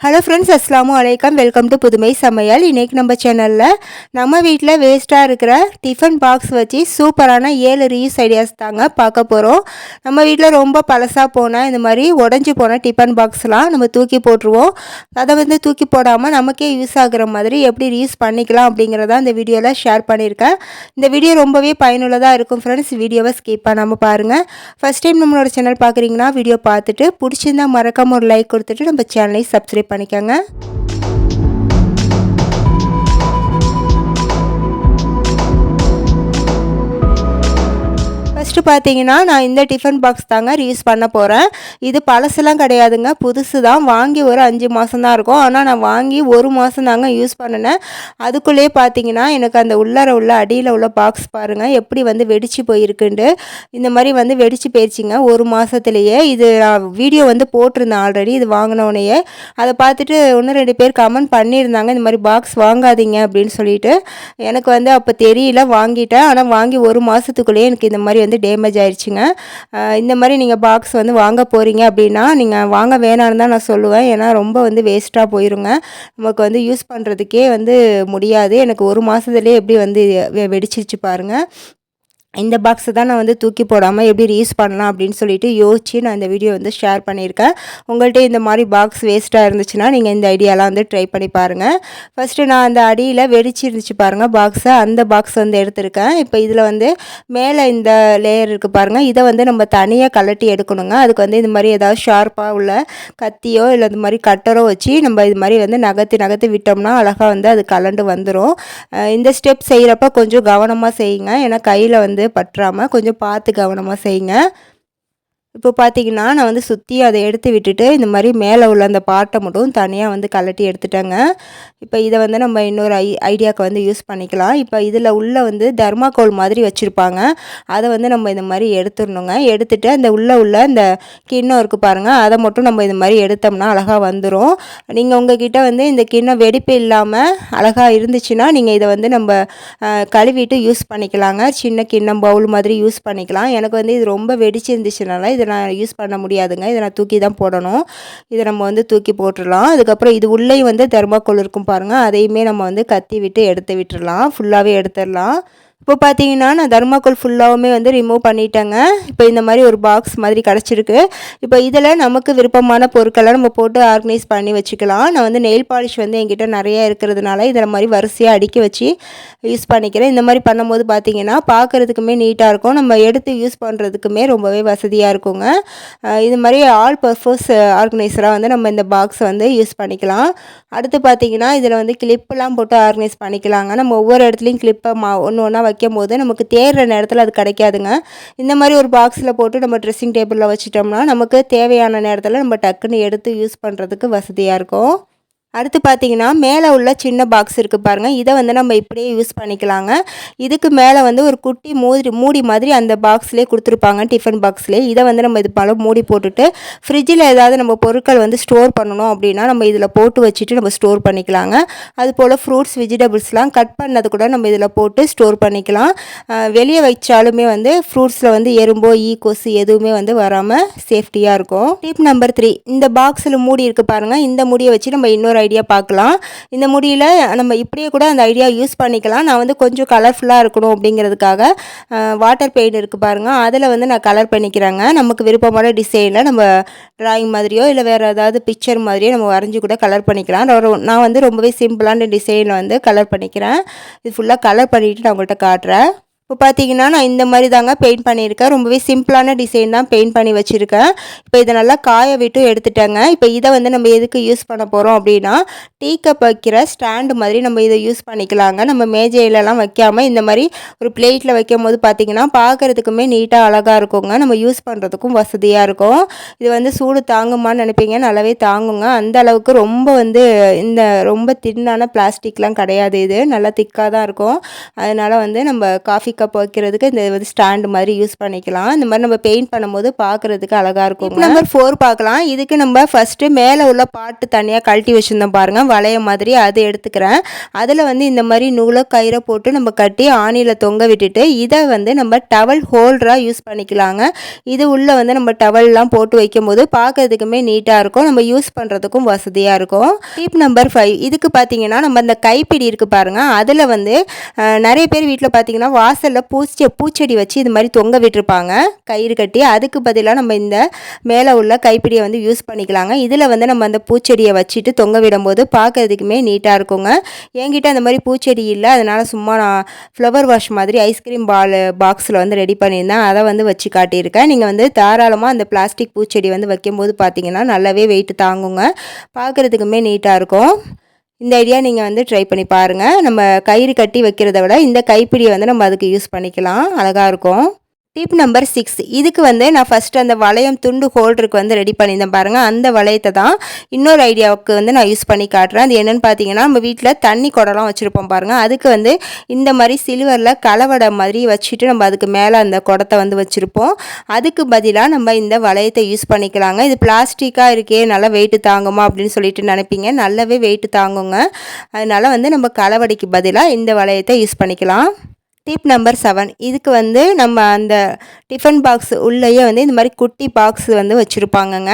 Hello friends அஸ்லாம் வலைக்கம் welcome to புதுமை சமையல் இன்றைக்கி நம்ம சேனலில் நம்ம வீட்டில் வேஸ்ட்டாக இருக்கிற டிஃபன் பாக்ஸ் வச்சு சூப்பரான ஏழு ரீயூஸ் ஐடியாஸ் தாங்க பார்க்க போகிறோம் நம்ம வீட்டில் ரொம்ப பழசாக போனால் இந்த மாதிரி உடஞ்சி போன டிஃபன் பாக்ஸ்லாம் நம்ம தூக்கி போட்டுருவோம். அதை வந்து தூக்கி போடாமல் நமக்கே யூஸ் ஆகுற மாதிரி எப்படி ரீயூஸ் பண்ணிக்கலாம் அப்படிங்கிறத இந்த வீடியோவில் ஷேர் பண்ணியிருக்கேன். இந்த வீடியோ ரொம்பவே பயனுள்ளதாக இருக்கும் ஃப்ரெண்ட்ஸ் வீடியோவை ஸ்கிப் பண்ணாமல் பாருங்கள் ஃபஸ்ட் டைம் நம்மளோட சேனல் பார்க்குறீங்கன்னா வீடியோ பார்த்துட்டு பிடிச்சிருந்தா மறக்காமல் ஒரு லைக் கொடுத்துட்டு நம்ம சேனலை சப்ஸ்கிரைப் பண்ணிக்கோங்க. ஃபஸ்ட்டு பார்த்தீங்கன்னா நான் இந்த டிஃபன் பாக்ஸ் தாங்க யூஸ் பண்ண போகிறேன் இது பழசுலாம் கிடையாதுங்க. புதுசு தான். வாங்கி ஒரு அஞ்சு மாதம் தான் இருக்கும். ஆனால் நான் வாங்கி ஒரு மாதம் தாங்க யூஸ் பண்ணினேன். அதுக்குள்ளேயே பார்த்தீங்கன்னா எனக்கு அந்த உள்ளார உள்ள அடியில் உள்ள பாக்ஸ் பாருங்கள் எப்படி வந்து வெடிச்சு போயிருக்குண்டு இந்த மாதிரி வந்து வெடிச்சு போயிடுச்சிங்க ஒரு மாதத்துலேயே இது நான் வீடியோ வந்து போட்டிருந்தேன் ஆல்ரெடி இது வாங்கினோடனேயே அதை பார்த்துட்டு ஒன்று ரெண்டு பேர் கமெண்ட் பண்ணியிருந்தாங்க. இந்த மாதிரி பாக்ஸ் வாங்காதீங்க அப்படின்னு சொல்லிட்டு. எனக்கு வந்து அப்போ தெரியல. வாங்கிட்டேன். ஆனால் வாங்கி ஒரு மாதத்துக்குள்ளேயே எனக்கு இந்த மாதிரி வந்து டேமேஜ் ஆயிடுச்சுங்க இந்த மாதிரி நீங்கள் பாக்ஸ் வந்து வாங்க போகிறீங்க அப்படின்னா நீங்கள் வாங்க வேணான்னு தான் நான் சொல்லுவேன். ஏன்னா ரொம்ப வந்து வேஸ்ட்டாக போயிருங்க. நமக்கு வந்து யூஸ் பண்ணுறதுக்கே வந்து முடியாது. எனக்கு ஒரு மாதத்துலேயே எப்படி வந்து வெடிச்சிருச்சு பாருங்கள் இந்த பாக்ஸை தான் நான் வந்து தூக்கி போடாமல் எப்படி ரீஸ் பண்ணலாம் அப்படின்னு சொல்லிட்டு யோசிச்சு நான் இந்த வீடியோ வந்து ஷேர் பண்ணியிருக்கேன். உங்கள்கிட்ட இந்த மாதிரி பாக்ஸ் வேஸ்ட்டாக இருந்துச்சுன்னா நீங்கள் இந்த ஐடியாலாம் வந்து ட்ரை பண்ணி பாருங்கள் ஃபஸ்ட்டு நான் அந்த அடியில் வெடிச்சு இருந்துச்சு பாருங்கள் பாக்ஸை அந்த பாக்ஸ் வந்து எடுத்திருக்கேன். இப்போ இதில் வந்து மேலே இந்த லேயர் இருக்குது பாருங்கள் இதை வந்து நம்ம தனியாக கலட்டி எடுக்கணுங்க. அதுக்கு வந்து இந்த மாதிரி ஏதாவது ஷார்ப்பாக உள்ள கத்தியோ இல்லை இந்த மாதிரி கட்டரோ வச்சு நம்ம இது மாதிரி வந்து நகர்த்தி நகர்த்தி விட்டோம்னா அழகாக வந்து அது கலண்டு வந்துடும் இந்த ஸ்டெப் செய்கிறப்ப கொஞ்சம் கவனமாக செய்யுங்க. ஏன்னா கையில் வந்து பற்றாமல் கொஞ்சம் பார்த்து கவனமாக செய்யுங்க இப்போ பார்த்தீங்கன்னா நான் வந்து சுற்றி அதை எடுத்து விட்டுட்டு இந்த மாதிரி மேலே உள்ள அந்த பாட்டை மட்டும் தனியாக வந்து கலட்டி எடுத்துட்டேங்க. இப்போ இதை வந்து நம்ம இன்னொரு ஐ ஐடியாவுக்கு வந்து யூஸ் பண்ணிக்கலாம். இப்போ இதில் உள்ள வந்து தர்மாக்கோல் மாதிரி வச்சுருப்பாங்க. அதை வந்து நம்ம இந்த மாதிரி எடுத்துடணுங்க. எடுத்துகிட்டு அந்த உள்ளே உள்ள இந்த கிண்ணம் இருக்குது பாருங்கள் அதை மட்டும் நம்ம இந்த மாதிரி எடுத்தோம்னா அழகாக வந்துடும் நீங்கள் உங்ககிட்ட வந்து இந்த கிண்ணம் வெடிப்பு இல்லாமல் அழகாக இருந்துச்சுன்னா நீங்கள் இதை வந்து நம்ம கழுவிட்டு யூஸ் பண்ணிக்கலாங்க. சின்ன கிண்ணம் பவுல் மாதிரி யூஸ் பண்ணிக்கலாம். எனக்கு வந்து இது ரொம்ப வெடிச்சு இருந்துச்சுனால இதை நான் யூஸ் பண்ண முடியாதுங்க. இதை நான் தூக்கி தான் போடணும். இதை நம்ம வந்து தூக்கி போட்டுடலாம். அதுக்கப்புறம் இது உள்ளே வந்து தெர்மாக்கோல் இருக்கும் பாருங்கள் அதையுமே நம்ம வந்து கத்தி விட்டு எடுத்து விட்டுடலாம். ஃபுல்லாகவே எடுத்துடலாம். இப்போ பார்த்தீங்கன்னா நான் தர்மாக்கோல் ஃபுல்லாகவுமே வந்து ரிமூவ் பண்ணிட்டேங்க. இப்போ இந்த மாதிரி ஒரு பாக்ஸ் மாதிரி கிடச்சிருக்கு. இப்போ இதில் நமக்கு விருப்பமான பொருட்களை நம்ம போட்டு ஆர்கனைஸ் பண்ணி வச்சுக்கலாம். நான் வந்து நெயில் பாலிஷ் வந்து என்கிட்ட நிறையா இருக்கிறதுனால இதில் மாதிரி வரிசையாக அடுக்கி வச்சு யூஸ் பண்ணிக்கிறேன். இந்த மாதிரி பண்ணும்போது பார்த்தீங்கன்னா பார்க்குறதுக்குமே நீட்டாக இருக்கும். நம்ம எடுத்து யூஸ் பண்ணுறதுக்குமே ரொம்பவே வசதியாக இருக்குங்க. இது மாதிரி ஆல் பர்பஸ் ஆர்கனைசராக வந்து நம்ம இந்த பாக்ஸை வந்து யூஸ் பண்ணிக்கலாம். அடுத்து பார்த்தீங்கன்னா இதில் வந்து கிளிப்பெலாம் போட்டு ஆர்கனைஸ் பண்ணிக்கலாங்க. நம்ம ஒவ்வொரு இடத்துலையும் கிளிப்பை மா ஒன்று ஒன்றா வைக்கும் போது நமக்கு தேடுற நேரத்தில் அது கிடைக்காதுங்க. இந்த மாதிரி ஒரு பாக்ஸில் போட்டு நம்ம ட்ரெஸ்ஸிங் டேபிளில் வச்சிட்டோம்னா நமக்கு தேவையான நேரத்தில் நம்ம டக்குன்னு எடுத்து யூஸ் பண்ணுறதுக்கு வசதியாக இருக்கும். அடுத்து பார்த்தீங்கன்னா மேலே உள்ள சின்ன பாக்ஸ் இருக்குது பாருங்கள் இதை வந்து நம்ம இப்படியே யூஸ் பண்ணிக்கலாங்க. இதுக்கு மேலே வந்து ஒரு குட்டி மூடி மூடி மாதிரி அந்த பாக்ஸ்லேயே கொடுத்துருப்பாங்க டிஃபன் பாக்ஸ்லேயே இதை வந்து நம்ம இது பல மூடி போட்டுட்டு ஃப்ரிட்ஜில் ஏதாவது நம்ம பொருட்கள் வந்து ஸ்டோர் பண்ணணும் அப்படின்னா நம்ம இதில் போட்டு வச்சுட்டு நம்ம ஸ்டோர் பண்ணிக்கலாங்க. அது போல் ஃப்ரூட்ஸ் வெஜிடபிள்ஸ்லாம் கட் பண்ணது கூட நம்ம இதில் போட்டு ஸ்டோர் பண்ணிக்கலாம். வெளியே வச்சாலுமே வந்து ஃப்ரூட்ஸில் வந்து எறும்போ ஈ கொசு எதுவுமே வந்து வராமல் சேஃப்டியாக இருக்கும். டிப் நம்பர் த்ரீ இந்த பாக்ஸில் மூடி இருக்குது பாருங்கள் இந்த மூடியை வச்சு நம்ம இன்னொரு ஐடியா பார்க்கலாம். இந்த முடியில் நம்ம இப்படியே கூட அந்த ஐடியா யூஸ் பண்ணிக்கலாம். நான் வந்து கொஞ்சம் கலர்ஃபுல்லாக இருக்கணும் அப்படிங்கிறதுக்காக வாட்டர் பெயிண்ட் இருக்குது பாருங்கள் அதில் வந்து நான் கலர் பண்ணிக்கிறேங்க. நமக்கு விருப்பமான டிசைனில் நம்ம ட்ராயிங் மாதிரியோ இல்லை வேறு ஏதாவது பிக்சர் மாதிரியோ நம்ம வரைஞ்சி கூட கலர் பண்ணிக்கலாம். நான் வந்து ரொம்பவே சிம்பிளான டிசைனில் வந்து கலர் பண்ணிக்கிறேன். இது ஃபுல்லாக கலர் பண்ணிவிட்டு நான் உங்கள்கிட்ட காட்டுறேன். இப்போ பார்த்தீங்கன்னா நான் இந்த மாதிரி தாங்க பெயிண்ட் பண்ணியிருக்கேன். ரொம்பவே சிம்பிளான டிசைன் தான் பெயிண்ட் பண்ணி வச்சுருக்கேன். இப்போ இதை நல்லா காய விட்டு எடுத்துட்டேங்க. இப்போ இதை வந்து நம்ம எதுக்கு யூஸ் பண்ண போகிறோம் அப்படின்னா டீ கப் வைக்கிற ஸ்டாண்டு மாதிரி நம்ம இதை யூஸ் பண்ணிக்கலாங்க. நம்ம மேஜையிலலாம் வைக்காமல் இந்த மாதிரி ஒரு பிளேட்டில் வைக்கும் போது பார்த்திங்கன்னா பார்க்குறதுக்குமே நீட்டாக அழகாக இருக்குங்க. நம்ம யூஸ் பண்ணுறதுக்கும் வசதியாக இருக்கும். இது வந்து சூடு தாங்குமான்னு நினைப்பீங்க. நல்லாவே தாங்குங்க. அந்த அளவுக்கு ரொம்ப வந்து இந்த ரொம்ப தின்னான பிளாஸ்டிக்லாம் கிடையாது இது. நல்லா திக்காக தான் இருக்கும். அதனால் வந்து நம்ம காஃபி மேக்கப் வைக்கிறதுக்கு இந்த வந்து ஸ்டாண்டு மாதிரி யூஸ் பண்ணிக்கலாம். இந்த மாதிரி நம்ம பெயிண்ட் பண்ணும்போது பார்க்குறதுக்கு அழகாக இருக்கும். நம்பர் ஃபோர் பார்க்கலாம். இதுக்கு நம்ம ஃபஸ்ட்டு மேலே உள்ள பாட்டு தனியாக கழட்டி வச்சுருந்தோம் பாருங்கள் வளைய மாதிரி அது எடுத்துக்கிறேன். அதில் வந்து இந்த மாதிரி நூலை கயிறை போட்டு நம்ம கட்டி ஆணியில் தொங்க விட்டுட்டு இதை வந்து நம்ம டவல் ஹோல்டராக யூஸ் பண்ணிக்கலாங்க. இது உள்ளே வந்து நம்ம டவல்லாம் போட்டு வைக்கும்போது பார்க்கறதுக்குமே நீட்டாக இருக்கும். நம்ம யூஸ் பண்ணுறதுக்கும் வசதியாக இருக்கும். டிப் நம்பர் ஃபைவ் இதுக்கு பார்த்தீங்கன்னா நம்ம அந்த கைப்பிடி இருக்குது பாருங்கள் அதில் வந்து நிறைய பேர் வீட்டில் பார்த்தீங்கன்னா வாசல் வாசலில் பூச்சி பூச்செடி வச்சு இது மாதிரி தொங்க விட்டுருப்பாங்க. கயிறு கட்டி அதுக்கு பதிலாக நம்ம இந்த மேலே உள்ள கைப்பிடியை வந்து யூஸ் பண்ணிக்கலாங்க. இதில் வந்து நம்ம அந்த பூச்செடியை வச்சுட்டு தொங்க விடும்போது பார்க்கறதுக்குமே நீட்டாக இருக்குங்க. என்கிட்ட அந்த மாதிரி பூச்செடி இல்லை. அதனால் சும்மா நான் ஃப்ளவர் வாஷ் மாதிரி ஐஸ்கிரீம் பால் பாக்ஸில் வந்து ரெடி பண்ணியிருந்தேன். அதை வந்து வச்சு காட்டியிருக்கேன். நீங்கள் வந்து தாராளமாக அந்த பிளாஸ்டிக் பூச்செடி வந்து வைக்கும்போது பார்த்தீங்கன்னா நல்லாவே வெயிட் தாங்குங்க. பார்க்குறதுக்குமே நீட்டாக இருக்கும். இந்த ஐடியா நீங்கள் வந்து ட்ரை பண்ணி பாருங்கள் நம்ம கயிறு கட்டி வைக்கிறத விட இந்த கைப்பிடியை வந்து நம்ம அதுக்கு யூஸ் பண்ணிக்கலாம். அழகாக இருக்கும். டிப் நம்பர் சிக்ஸ் இதுக்கு வந்து நான் ஃபஸ்ட்டு அந்த வளையம் துண்டு ஹோல்டருக்கு வந்து ரெடி பண்ணியிருந்தேன் பாருங்கள் அந்த வளையத்தை தான் இன்னொரு ஐடியாவுக்கு வந்து நான் யூஸ் பண்ணி காட்டுறேன். அது என்னென்னு பார்த்தீங்கன்னா நம்ம வீட்டில் தண்ணி குடம்லாம் வச்சுருப்போம் பாருங்கள் அதுக்கு வந்து இந்த மாதிரி சில்வரில் கலவடை மாதிரி வச்சுட்டு நம்ம அதுக்கு மேலே அந்த குடத்தை வந்து வச்சுருப்போம். அதுக்கு பதிலாக நம்ம இந்த வளையத்தை யூஸ் பண்ணிக்கலாங்க. இது பிளாஸ்டிக்காக இருக்கே நல்லா வெயிட்டு தாங்குமா அப்படின்னு சொல்லிட்டு நினைப்பீங்க. நல்லாவே வெயிட்டு தாங்குங்க. அதனால் வந்து நம்ம கலவடைக்கு பதிலாக இந்த வளையத்தை யூஸ் பண்ணிக்கலாம். டிப் நம்பர் செவன் இதுக்கு வந்து நம்ம அந்த டிஃபன் பாக்ஸ் உள்ளேயே வந்து இந்த மாதிரி குட்டி பாக்ஸ் வந்து வச்சுருப்பாங்கங்க.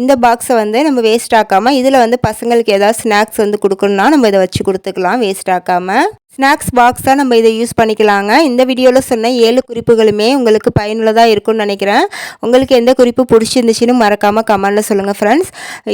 இந்த பாக்ஸை வந்து நம்ம வேஸ்ட் ஆக்காமல் இதில் வந்து பசங்களுக்கு ஏதாவது ஸ்நாக்ஸ் வந்து கொடுக்கணுன்னா நம்ம இதை வச்சு கொடுத்துக்கலாம் வேஸ்ட் ஆக்காமல் ஸ்நாக்ஸ் பாக்ஸாக நம்ம இதை யூஸ் பண்ணிக்கலாங்க. இந்த வீடியோவில் சொன்ன ஏழு குறிப்புகளுமே உங்களுக்கு பயனுள்ளதாக இருக்கும்னு நினைக்கிறேன். உங்களுக்கு எந்த குறிப்பு பிடிச்சிருந்துச்சின்னு மறக்காமல் கமெண்டில் சொல்லுங்கள் ஃப்ரெண்ட்ஸ்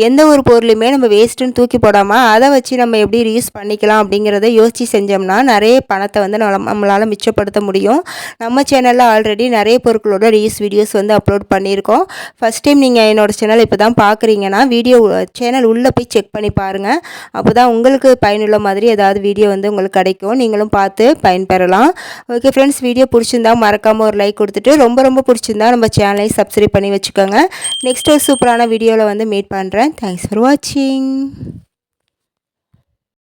எந்த ஒரு பொருளுமே நம்ம வேஸ்ட்டுன்னு தூக்கி போடாமல் அதை வச்சு நம்ம எப்படி ரீயூஸ் பண்ணிக்கலாம் அப்படிங்கிறத யோசித்து செஞ்சோம்னா நிறைய பணத்தை வந்து நம்மளால் மிச்சப்படுத்த முடியும். நம்ம சேனலில் ஆல்ரெடி நிறைய பொருட்களோட ரீயூஸ் வீடியோஸ் வந்து அப்லோட் பண்ணியிருக்கோம். ஃபஸ்ட் டைம் நீங்கள் என்னோடய சேனல் இப்போ தான் பார்க்குறீங்கன்னா வீடியோ சேனல் உள்ளே போய் செக் பண்ணி பாருங்கள் அப்போ தான் உங்களுக்கு பயனுள்ள மாதிரி ஏதாவது வீடியோ வந்து உங்களுக்கு கிடைக்கும். கிடைக்கும் நீங்களும் பார்த்து பயன்பெறலாம். ஓகே ஃப்ரெண்ட்ஸ் வீடியோ பிடிச்சிருந்தா மறக்காமல் ஒரு லைக் கொடுத்துட்டு ரொம்ப ரொம்ப பிடிச்சிருந்தா நம்ம சேனலை சப்ஸ்கிரைப் பண்ணி வச்சுக்கோங்க. நெக்ஸ்ட் ஒரு சூப்பரான வீடியோவில் வந்து மீட் பண்ணுறேன் தேங்க்ஸ் ஃபார் வாட்சிங்